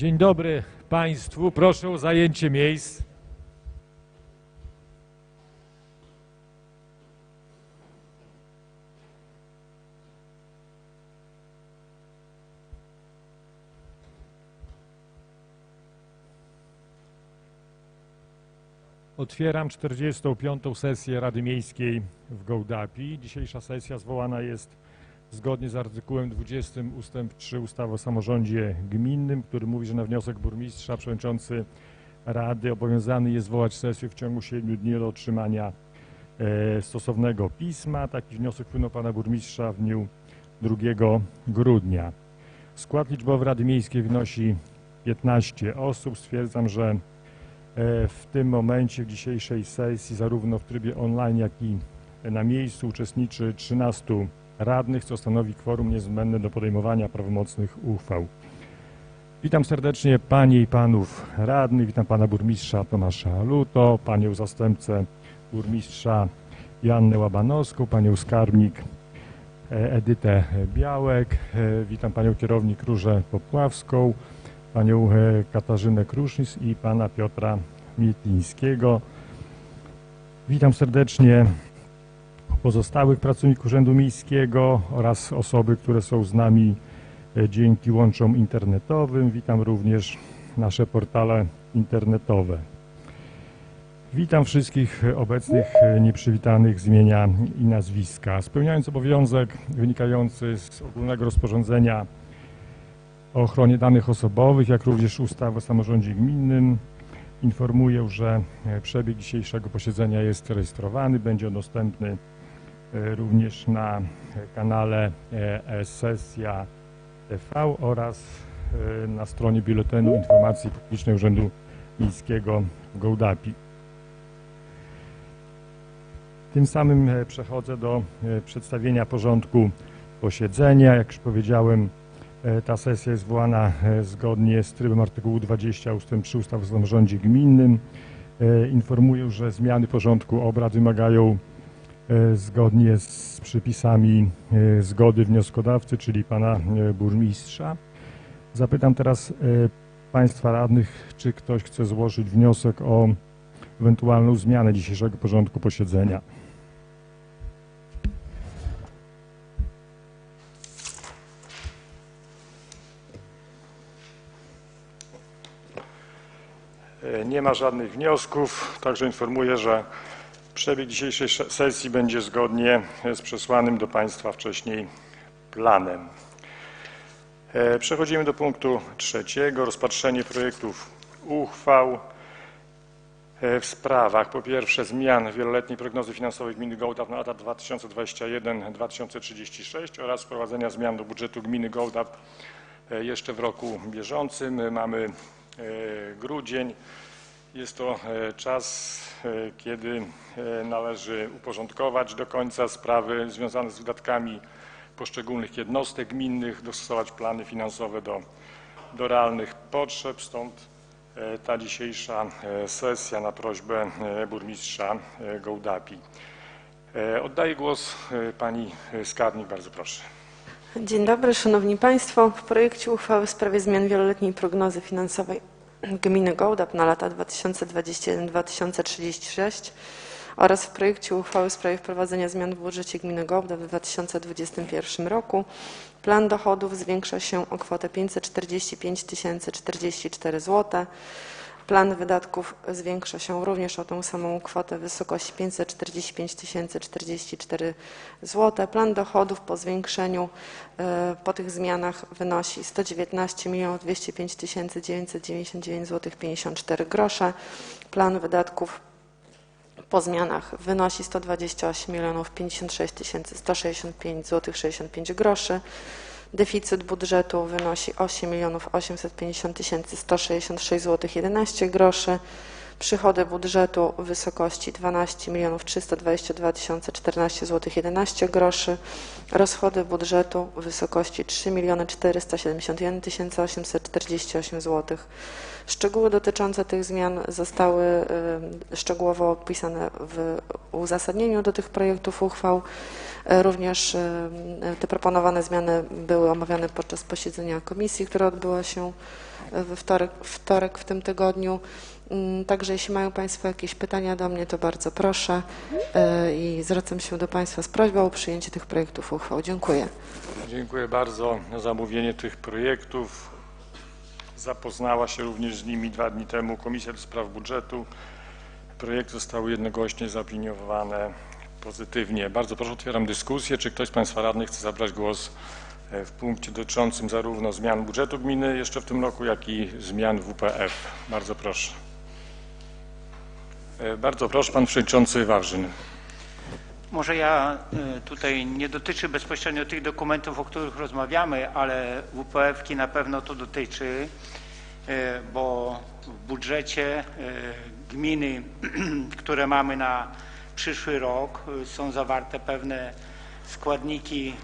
Dzień dobry Państwu. Proszę o zajęcie miejsc. Otwieram 45. sesję Rady Miejskiej w Gołdapi. Dzisiejsza sesja zwołana jest zgodnie z artykułem 20 ustęp 3 ustawy o samorządzie gminnym, który mówi, że na wniosek burmistrza przewodniczący Rady obowiązany jest zwołać sesję w ciągu 7 dni od otrzymania e, stosownego pisma. Taki wniosek wpłynął pana burmistrza w dniu 2 grudnia. Skład liczbowy Rady Miejskiej wynosi 15 osób. Stwierdzam, że e, w tym momencie, w dzisiejszej sesji, zarówno w trybie online, jak i na miejscu uczestniczy 13 radnych, co stanowi kworum niezbędne do podejmowania prawomocnych uchwał. Witam serdecznie Panie i Panów radnych, witam Pana Burmistrza Tomasza Luto, Panią Zastępcę Burmistrza Joannę Łabanowską, Panią Skarbnik e, Edytę Białek, e, witam Panią Kierownik Różę Popławską, Panią e, Katarzynę Krusznis i Pana Piotra Mietlińskiego. Witam serdecznie pozostałych pracowników Urzędu Miejskiego oraz osoby, które są z nami e, dzięki łączom internetowym. Witam również nasze portale internetowe. Witam wszystkich obecnych e, nieprzywitanych z imienia i nazwiska. Spełniając obowiązek wynikający z ogólnego rozporządzenia o ochronie danych osobowych, jak również ustawy o samorządzie gminnym, informuję, że e, przebieg dzisiejszego posiedzenia jest rejestrowany, będzie on dostępny również na kanale e, Sesja TV oraz e, na stronie Biuletynu Informacji Publicznej Urzędu Miejskiego Gołdapi. Tym samym e, przechodzę do e, przedstawienia porządku posiedzenia. Jak już powiedziałem, e, ta sesja jest zwołana e, zgodnie z trybem artykułu 20 ust. 3 ustawy o samorządzie gminnym. E, Informuję, że zmiany porządku obrad wymagają e, zgodnie z przepisami e, zgody wnioskodawcy, czyli pana e, burmistrza. Zapytam teraz e, państwa radnych, czy ktoś chce złożyć wniosek o ewentualną zmianę dzisiejszego porządku posiedzenia. E, Nie ma żadnych wniosków, także informuję, że przebieg dzisiejszej sze- sesji będzie zgodnie z przesłanym do Państwa wcześniej planem. E, Przechodzimy do punktu trzeciego, rozpatrzenie projektów uchwał e, w sprawach po pierwsze zmian wieloletniej prognozy finansowej gminy Gołdap na lata 2021-2036 oraz wprowadzenia zmian do budżetu gminy Gołdap e, jeszcze w roku bieżącym. Mamy grudzień. Jest to e, czas, e, kiedy e, należy uporządkować do końca sprawy związane z wydatkami poszczególnych jednostek gminnych, dostosować plany finansowe do, do realnych potrzeb, stąd ta dzisiejsza sesja na prośbę burmistrza Gołdapi. Oddaję głos pani skarbnik, bardzo proszę. Dzień dobry, Szanowni Państwo. W projekcie uchwały w sprawie zmian wieloletniej prognozy finansowej gminy Gołdap na lata 2021-2036 oraz w projekcie uchwały w sprawie wprowadzenia zmian w budżecie gminy Gołdap w 2021 roku plan dochodów zwiększa się o kwotę 545 044 zł. Plan wydatków zwiększa się również o tą samą kwotę w wysokości 545 044 zł. Plan dochodów po zwiększeniu, e, po tych zmianach wynosi 119 205 999 zł 54 grosze. Plan wydatków po zmianach wynosi 128 056 165 zł 65 groszy. Deficyt budżetu wynosi 8 850 166 zł 11 groszy. Przychody budżetu w wysokości 12 322 014 zł 11 groszy. Rozchody budżetu w wysokości 3 471 848 zł. Szczegóły dotyczące tych zmian zostały szczegółowo opisane w uzasadnieniu do tych projektów uchwał. E, Również te proponowane zmiany były omawiane podczas posiedzenia komisji, które odbyło się we wtorek, wtorek w tym tygodniu. Mm, Także jeśli mają Państwo jakieś pytania do mnie, to bardzo proszę y, i zwracam się do Państwa z prośbą o przyjęcie tych projektów uchwał. Dziękuję. Dziękuję bardzo za zamówienie tych projektów. Zapoznała się również z nimi dwa dni temu Komisja do Spraw Budżetu. Projekty zostały jednogłośnie zaopiniowane pozytywnie. Bardzo proszę, otwieram dyskusję. Czy ktoś z Państwa radnych chce zabrać głos e, w punkcie dotyczącym zarówno zmian budżetu gminy jeszcze w tym roku, jak i zmian WPF? Bardzo proszę. E, Bardzo proszę, Pan Przewodniczący Wawrzyn. Może ja y, tutaj nie dotyczy bezpośrednio tych dokumentów, o których rozmawiamy, ale WPF-ki na pewno to dotyczy, y, bo w budżecie gminy, które mamy na przyszły rok, są zawarte pewne składniki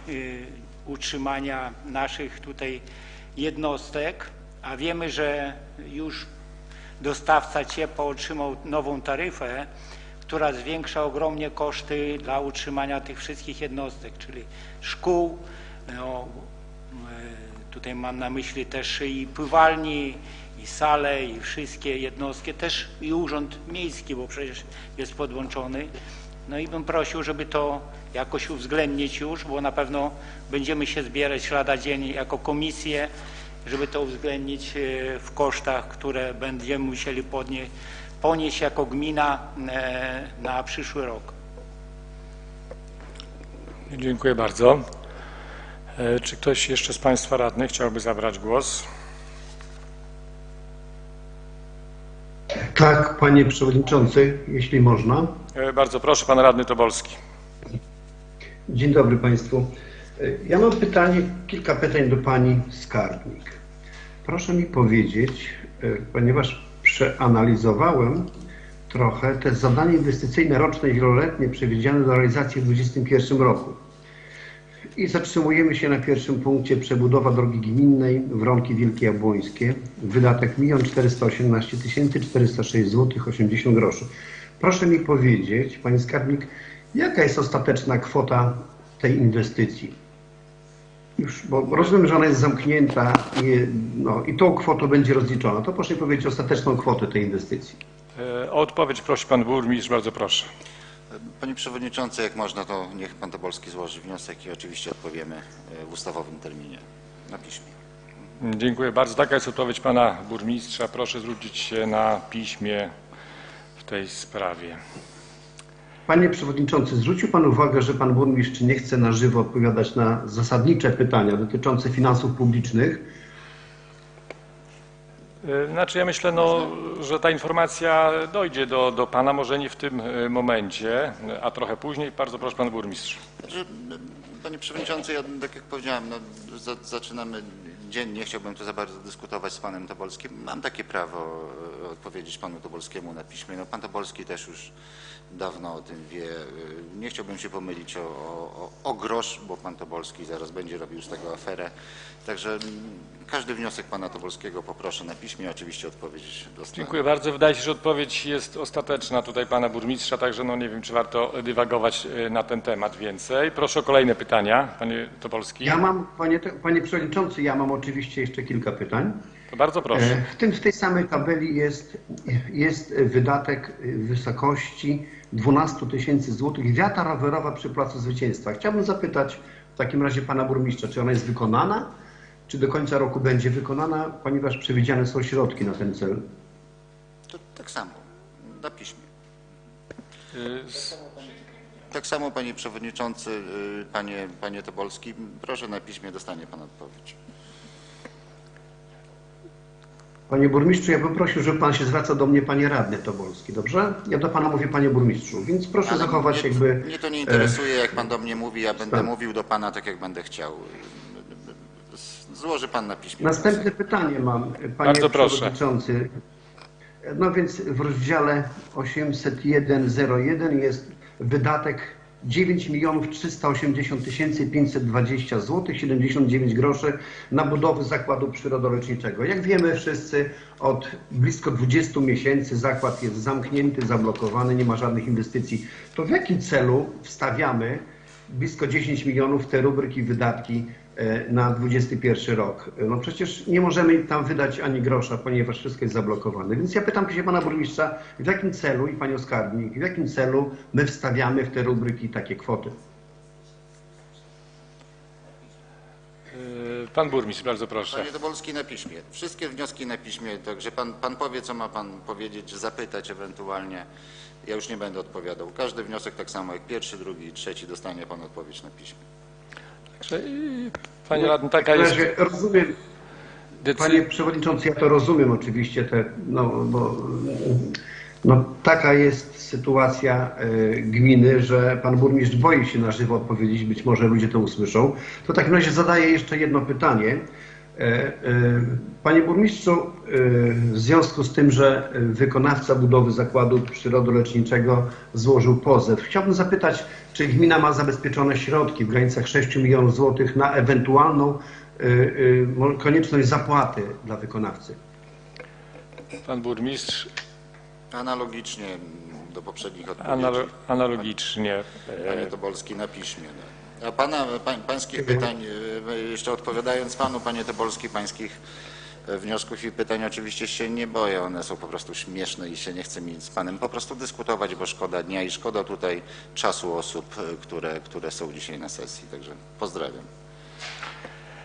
utrzymania naszych tutaj jednostek, a wiemy, że już dostawca ciepła otrzymał nową taryfę, która zwiększa ogromnie koszty dla utrzymania tych wszystkich jednostek, czyli szkół, no, e, tutaj mam na myśli też i pływalni, i sale, i wszystkie jednostki, też i urząd miejski, bo przecież jest podłączony. No i bym prosił, żeby to jakoś uwzględnić już, bo na pewno będziemy się zbierać lada dzień jako komisję, żeby to uwzględnić e, w kosztach, które będziemy musieli podnieść, ponieść jako gmina e, na przyszły rok. Dziękuję bardzo. E, Czy ktoś jeszcze z Państwa radnych chciałby zabrać głos? Tak, panie przewodniczący, jeśli można. Bardzo proszę, Pan Radny Tobolski. Dzień dobry państwu. Y, Ja mam pytanie, kilka pytań do pani skarbnik. Proszę mi powiedzieć, y, ponieważ przeanalizowałem trochę te zadania inwestycyjne roczne i wieloletnie przewidziane do realizacji w 2021 roku. I zatrzymujemy się na pierwszym punkcie przebudowa drogi gminnej Wronki Wielkie Jabłońskie. Wydatek 1 418 406 zł 80 groszy. Proszę mi powiedzieć, Pani Skarbnik, jaka jest ostateczna kwota tej inwestycji? Już, bo rozumiem, że ona jest zamknięta i, no, i tą kwotą będzie rozliczona. To proszę mi powiedzieć ostateczną kwotę tej inwestycji. E, O odpowiedź prosi Pan Burmistrz, bardzo proszę. Panie Przewodniczący, jak można, to niech Pan Tobolski złoży wniosek i oczywiście odpowiemy e, w ustawowym terminie na piśmie. Dziękuję bardzo. Taka jest odpowiedź Pana Burmistrza. Proszę zwrócić się na piśmie w tej sprawie. Panie Przewodniczący, zwrócił Pan uwagę, że Pan Burmistrz nie chce na żywo odpowiadać na zasadnicze pytania dotyczące finansów publicznych. E, Znaczy ja myślę, no, że ta informacja dojdzie do, do Pana, może nie w tym e, momencie, a trochę później. Bardzo proszę Pan Burmistrz. Znaczy, Panie Przewodniczący, ja tak jak powiedziałem, no, za, zaczynamy dzień, nie chciałbym tu za bardzo dyskutować z Panem Tobolskim. Mam takie prawo e, odpowiedzieć Panu Tobolskiemu na piśmie. No, Pan Tobolski też już dawno o tym wie. E, Nie chciałbym się pomylić o, o, o grosz, bo Pan Tobolski zaraz będzie robił z tego aferę. Także m, każdy wniosek Pana Tobolskiego poproszę na piśmie, oczywiście odpowiedź dostanę. Dziękuję bardzo. Wydaje się, że odpowiedź jest ostateczna tutaj Pana Burmistrza, także no nie wiem, czy warto dywagować e, na ten temat więcej. Proszę o kolejne pytania, Panie Topolski. Ja mam, panie, panie Przewodniczący, ja mam oczywiście jeszcze kilka pytań. To bardzo proszę. E, W, tym, w tej samej tabeli jest, jest wydatek w wysokości 12 tysięcy złotych wiata rowerowa przy Placu Zwycięstwa. Chciałbym zapytać w takim razie pana burmistrza, czy ona jest wykonana, czy do końca roku będzie wykonana, ponieważ przewidziane są środki na ten cel. To tak samo, na piśmie. S- Tak samo, panie przewodniczący, y, panie, panie Tobolski, proszę na piśmie, dostanie pan odpowiedź. Panie burmistrzu, ja bym prosił, żeby pan się zwracał do mnie, panie radny Tobolski, dobrze? Ja do pana mówię, panie burmistrzu, więc proszę Ale zachować mnie, jakby... Mnie to nie interesuje, jak pan do mnie mówi, ja będę tak. mówił do pana tak, jak będę chciał. Złoży pan na piśmie. Następne pytanie mam, panie Bardzo proszę. przewodniczący. No więc w rozdziale 801.01 jest wydatek 9 milionów 380 tysięcy 520 zł 79 groszy na budowę zakładu przyrodoleczniczego. Jak wiemy wszyscy od blisko 20 miesięcy zakład jest zamknięty, zablokowany, nie ma żadnych inwestycji. To w jakim celu wstawiamy blisko 10 milionów te rubryki wydatki na 21 rok. No przecież nie możemy tam wydać ani grosza, ponieważ wszystko jest zablokowane. Więc ja pytam się pana burmistrza, w jakim celu i panią skarbnik, w jakim celu my wstawiamy w te rubryki takie kwoty? Y, Pan burmistrz, bardzo proszę. Panie Tobolski na piśmie. Wszystkie wnioski na piśmie, także pan, pan powie, co ma pan powiedzieć, zapytać ewentualnie. Ja już nie będę odpowiadał. Każdy wniosek, tak samo jak pierwszy, drugi, trzeci, dostanie pan odpowiedź na piśmie. Także, Panie radny, taka jest rozumiem, Panie. Przewodniczący, ja to rozumiem oczywiście, te, no, bo no, taka jest sytuacja e, gminy, że pan burmistrz boi się na żywo odpowiedzieć, być może ludzie to usłyszą. To w takim razie zadaję jeszcze jedno pytanie. E, e, Panie burmistrzu, e, w związku z tym, że wykonawca budowy zakładu przyrodoleczniczego złożył pozew, chciałbym zapytać, czy gmina ma zabezpieczone środki w granicach 6 milionów złotych na ewentualną konieczność zapłaty dla wykonawcy. Pan burmistrz Analogicznie do poprzednich odpowiedzi. analo, analogicznie. Panie Tobolski na piśmie. No. A pana, pań, pańskich pytań, e, jeszcze odpowiadając panu, panie Tobolski, pańskich e, wniosków i pytań oczywiście się nie boję, one są po prostu śmieszne i się nie chce mi z panem po prostu dyskutować, bo szkoda dnia i szkoda tutaj czasu osób, e, które, które są dzisiaj na sesji, także pozdrawiam.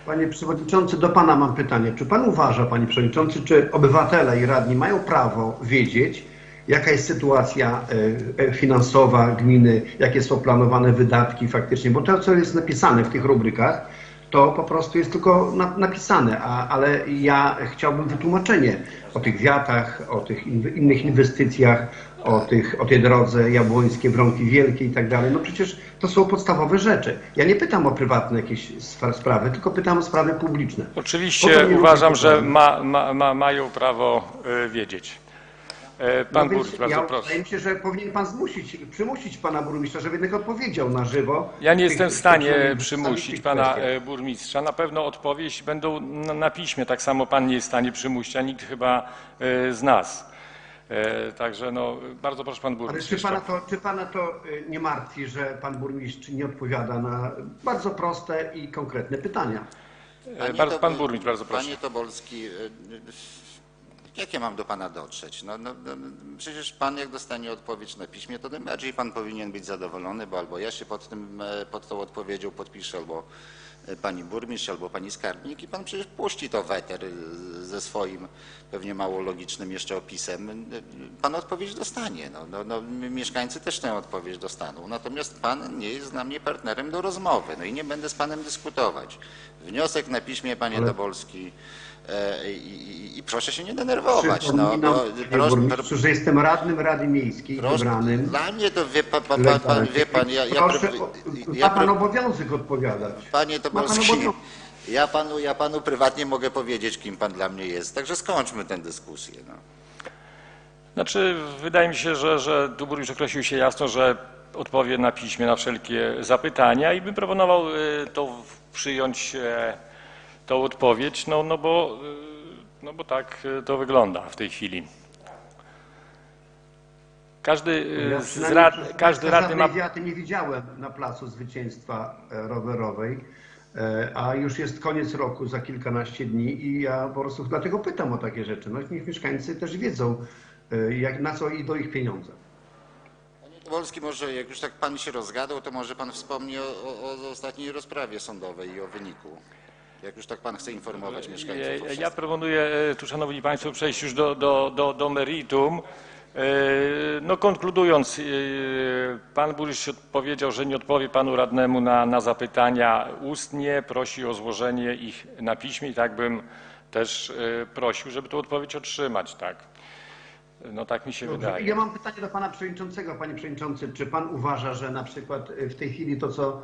Panie Przewodniczący, do Pana mam pytanie. Czy Pan uważa, Panie Przewodniczący, czy obywatele i radni mają prawo wiedzieć, jaka jest sytuacja e, e, finansowa gminy, jakie są planowane wydatki faktycznie? Bo to, co jest napisane w tych rubrykach, to po prostu jest tylko na, napisane, a, ale ja chciałbym wytłumaczenie o tych wiatach, o tych inw- innych inwestycjach, o, tych, o tej drodze jabłońskie, Wronki Wielkie i tak dalej. No przecież to są podstawowe rzeczy. Ja nie pytam o prywatne jakieś sprawy, tylko pytam o sprawy publiczne. Oczywiście uważam, że ma, ma, ma, mają prawo e, wiedzieć. E, Pan No burmistrz, bardzo ja, proszę. Wydaje mi się, że powinien Pan zmusić, przymusić Pana burmistrza, żeby jednak odpowiedział na żywo. Ja nie jestem w stanie przymusić pana kwestiach. e, burmistrza. Na pewno odpowiedź będą na, na piśmie. Tak samo pan nie jest w stanie przymusić, a nikt chyba e, z nas. Także no, bardzo proszę pan Ale burmistrz. czy jeszcze. pana, to, czy pana to nie martwi, że Pan burmistrz nie odpowiada na bardzo proste i konkretne pytania? E, Bardzo, Tobol- pan burmistrz, bardzo proszę. Panie Tobolski, jak ja mam do pana dotrzeć? No, no, no, przecież pan jak dostanie odpowiedź na piśmie, to tym bardziej pan powinien być zadowolony, bo albo ja się pod, tym, e, pod tą odpowiedzią podpiszę, albo e, pani burmistrz, albo pani skarbnik i pan przecież puści to weter e, ze swoim pewnie mało logicznym jeszcze opisem. Pan odpowiedź dostanie. No, no, no, mieszkańcy też tę odpowiedź dostaną. Natomiast pan nie jest dla mnie partnerem do rozmowy. No i nie będę z panem dyskutować. Wniosek na piśmie, panie Tobolski. E, i, i, I proszę się nie denerwować. No, no, proszę, burmistrzu, że jestem radnym Rady Miejskiej proszę, wybranym. dla mnie to wie pan, pan, pan, pan, wie pan, ja, ja, Proszę, pr- o- ja, ma Pan obowiązek odpowiadać. panie Tobolski, ja panu, ja panu prywatnie mogę powiedzieć, kim pan dla mnie jest. Także skończmy tę dyskusję. No. Znaczy, wydaje mi się, że, że tu burmistrz określił się jasno, że odpowie na piśmie na wszelkie zapytania i bym proponował e, to przyjąć e, tą odpowiedź, no, no, bo, e, no bo tak e, to wygląda w tej chwili. Każdy Ja e, z rad, każdy radny ma... wiaty nie widziałem na placu zwycięstwa e, rowerowej, e, a już jest koniec roku za kilkanaście dni i ja po prostu dlatego pytam o takie rzeczy. No niech mieszkańcy też wiedzą, e, jak, na co idą ich pieniądze. Panie Tobolski, może jak już tak pan się rozgadał, to może pan wspomni o, o, o ostatniej rozprawie sądowej i o wyniku. Jak już tak pan chce informować mieszkańców. Ja, ja proponuję, e, tu szanowni państwo, przejść już do, do, do, do meritum. E, No konkludując, e, pan burmistrz powiedział, że nie odpowie panu radnemu na, na zapytania ustnie, prosi o złożenie ich na piśmie i tak bym też prosił, żeby tę odpowiedź otrzymać, tak. No tak mi się Dobrze. wydaje. Ja mam pytanie do pana przewodniczącego. Panie przewodniczący, czy pan uważa, że na przykład e, w tej chwili to, co,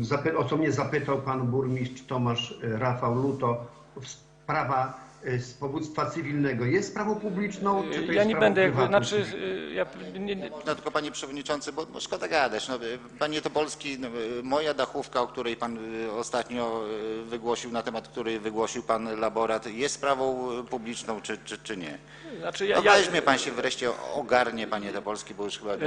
zapy- o co mnie zapytał pan burmistrz Tomasz e, Rafał Luto, sprawa y, z powództwa cywilnego jest sprawą publiczną, czy to jest Ja nie sprawą będę, prywatną? znaczy, y, ja nie, nie, No tylko panie przewodniczący, bo, bo szkoda gadać. No, panie Tobolski, no, moja dachówka, o której pan y, ostatnio y, wygłosił, na temat której wygłosił pan laborat, jest sprawą y, publiczną czy, czy, czy nie? znaczy ja, No ja, weźmie pan się wreszcie ogarnie, panie Tobolski, bo już chyba y,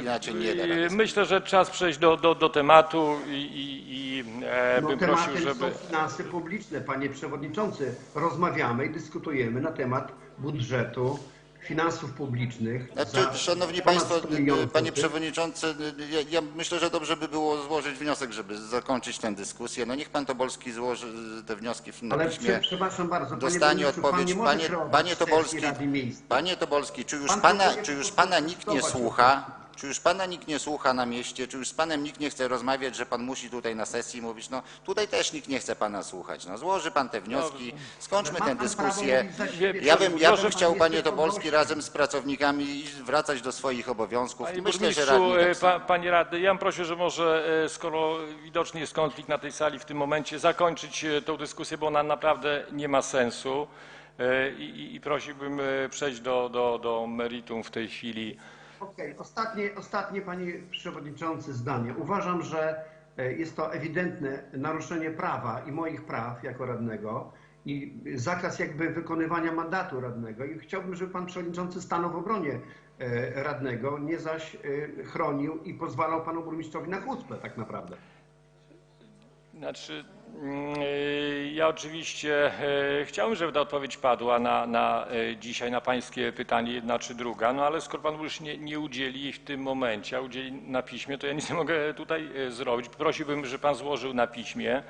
inaczej nie da. y, rady. Myślę, że czas przejść do, do, do tematu i, i, i e, No bym tematem prosił, żeby... są finanse publiczne, panie przewodniczący. Rozmawiamy i dyskutujemy na temat budżetu, finansów publicznych. Znaczy, za szanowni państwo, 100 milionów panie przewodniczący, ja, ja myślę, że dobrze by było złożyć wniosek, żeby zakończyć tę dyskusję. No niech pan Tobolski złoży te wnioski na Ale piśmie. prze, przepraszam bardzo, panie Dostanie burmistrzu, pan odpowiedź. może Panie, panie Tobolski, panie Tobolski, czy już Pan pana, czy już pana nikt nie słucha? Czy już pana nikt nie słucha na mieście? Czy już z panem nikt nie chce rozmawiać, że pan musi tutaj na sesji mówić? No tutaj też nikt nie chce pana słuchać. No złoży pan te wnioski, skończmy Ma tę dyskusję. Ja bym, ja proszę, bym chciał, panie Tobolski, razem z pracownikami wracać do swoich obowiązków. Panie I myślę, że radni e, tak samo. pa, panie radny, ja bym prosił, że może e, skoro widoczny jest konflikt na tej sali w tym momencie, zakończyć e, tą dyskusję, bo ona naprawdę nie ma sensu E, i, i- i prosiłbym e, przejść do, do, do meritum w tej chwili. Okej, ostatnie, ostatnie panie przewodniczący zdanie. Uważam, że e, jest to ewidentne naruszenie prawa i moich praw jako radnego i zakaz jakby wykonywania mandatu radnego i chciałbym, żeby pan przewodniczący stanął w obronie e, radnego, nie zaś e, chronił i pozwalał panu burmistrzowi na chucpę tak naprawdę. Znaczy, mm, e, ja oczywiście e, chciałbym, żeby ta odpowiedź padła na, na e, dzisiaj na pańskie pytanie jedna czy druga, no ale skoro pan już nie, nie udzieli jej w tym momencie, a udzieli na piśmie, to ja nic nie mogę tutaj zrobić. Prosiłbym, żeby pan złożył na piśmie.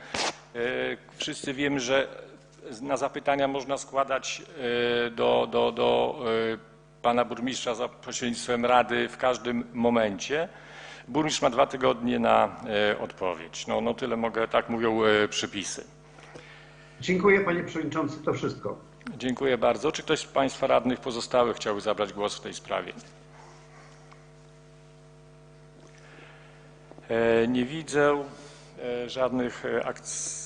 Wszyscy wiemy, że na zapytania można składać do, do, do pana burmistrza za pośrednictwem rady w każdym momencie. Burmistrz ma dwa tygodnie na e, odpowiedź. No, no tyle mogę, tak mówią e, przepisy. Dziękuję panie przewodniczący, to wszystko. Dziękuję bardzo. Czy ktoś z państwa radnych pozostałych chciałby zabrać głos w tej sprawie? E, Nie widzę żadnych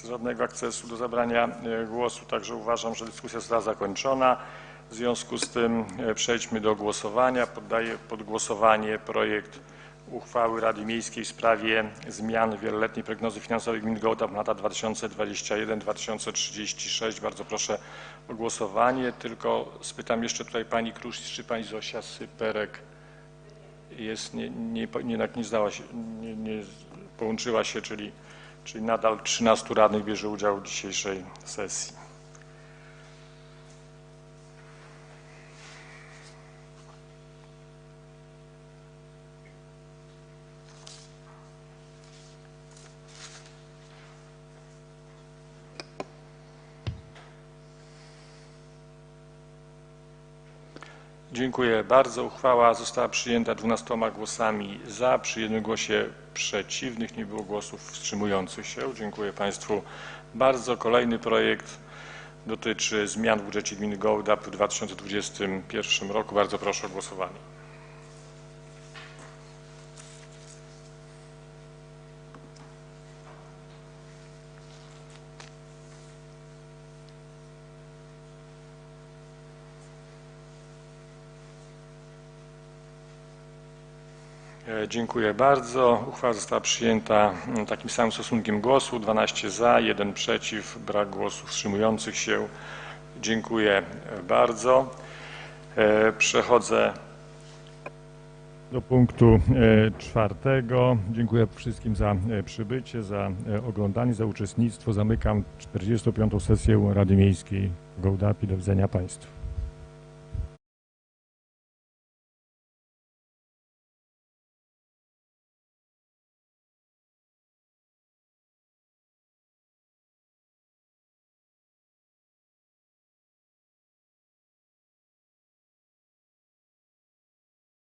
żadnego akcesu do zabrania głosu, także uważam, że dyskusja została zakończona. W związku z tym przejdźmy do głosowania. Poddaję pod głosowanie projekt uchwały Rady Miejskiej w sprawie zmian wieloletniej prognozy finansowej gmin Gołdap na lata 2021-2036. Bardzo proszę o głosowanie. Tylko spytam jeszcze tutaj pani Kruszwicz, czy pani Zosia Syperek jest, nie, nie, nie, nie zdała się, nie, nie połączyła się, czyli, czyli nadal 13 radnych bierze udział w dzisiejszej sesji. Dziękuję bardzo. Uchwała została przyjęta 12 głosami za, przy jednym głosie przeciwnych, nie było głosów wstrzymujących się. Dziękuję Państwu bardzo. Kolejny projekt dotyczy zmian w budżecie gminy Gołdap w 2021 roku. Bardzo proszę o głosowanie. E, Dziękuję bardzo. Uchwała została przyjęta mm, takim samym stosunkiem głosu. 12 za, 1 przeciw, brak głosów wstrzymujących się. Dziękuję bardzo. E, Przechodzę do punktu e, czwartego. Dziękuję wszystkim za e, przybycie, za oglądanie, za uczestnictwo. Zamykam 45. sesję Rady Miejskiej Gołdapi. Do widzenia Państwu.